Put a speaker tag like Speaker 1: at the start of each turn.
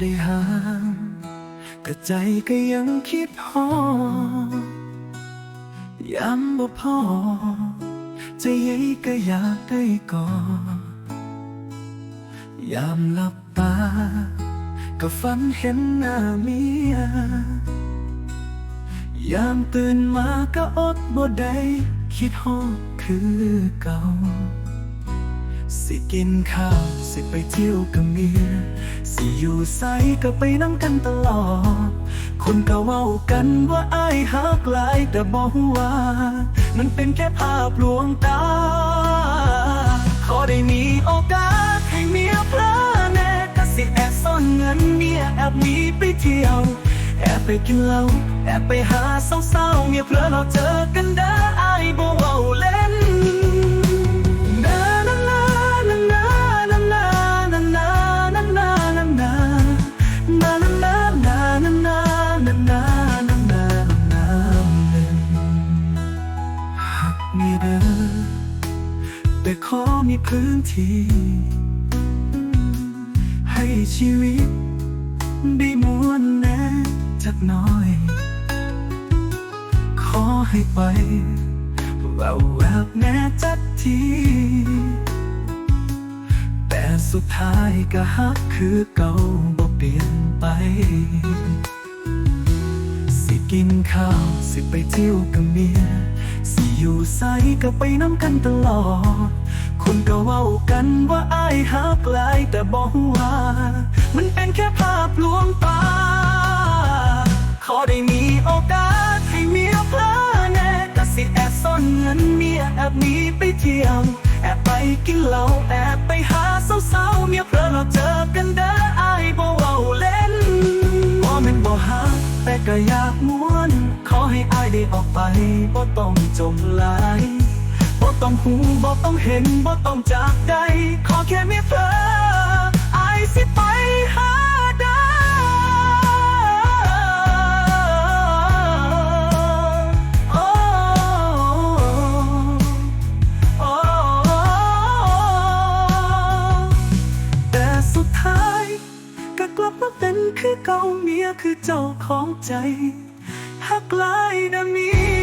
Speaker 1: ได้ห่างก็ใจก็ยังคิดฮอย้ำบ่พอใจใหญ่ก็อยากได้กอดยามหลับตา ก็ฝันเห็นหน้าเมียยามตื่นมาก็อดบ่ได้คิดฮอดคือเก่า สิกินข้าว สิไปเที่ยวกับเมี สิอยู่ไสก็ไปนั่งกันตลอด คนก็เว้ากันว่าอ้ายหักหลายแต่บอกว่ามันเป็นแค่ภาพลวงตา ขอได้มีโอกาสให้เมียเพลอแน่ก็สิแอบซ่อนเงินเมียแอบหนีไปเที่ยว แอบไปกินเหล้าแอบไปหาสาวๆเมียเพลอเราเจอกันเด้ แต่ขอมีพื้นที่ ให้ชีวิตได้มวนแน่จักน่อย ขอให้ไปแววแวบแน่จักที แต่สุดท้ายก็ฮักคือเก่าบ่เปลี่ยนไป กินข้าว สิไปเที่ยวกับเมีย สิอยู่ไสก็ไปน้ำกันตลอด คนก็เว้ากันว่าอ้ายฮักหลายแต่บอกว่า มันเป็นแค่ภาพลวงตา ขอได้มีโอกาสให้เมียเพลอแน่ก็สิแอบซ่อนเงินเมียแอบหนีไปเที่ยว แอบไปกินเหล้าแอบไปหาสาวๆเมียเพลอเราเจอ ออกไปบ่ต้องจมหลายบ่ต้องหูบ่ต้องเห็นบ่ต้องจากใดขอแค่มีเพลออสิไปหาได้โอ้โอ้แต่สุดท้ายก็กลับมาเป็นคือเก่าเมียคือเจ้าของใจ like a me.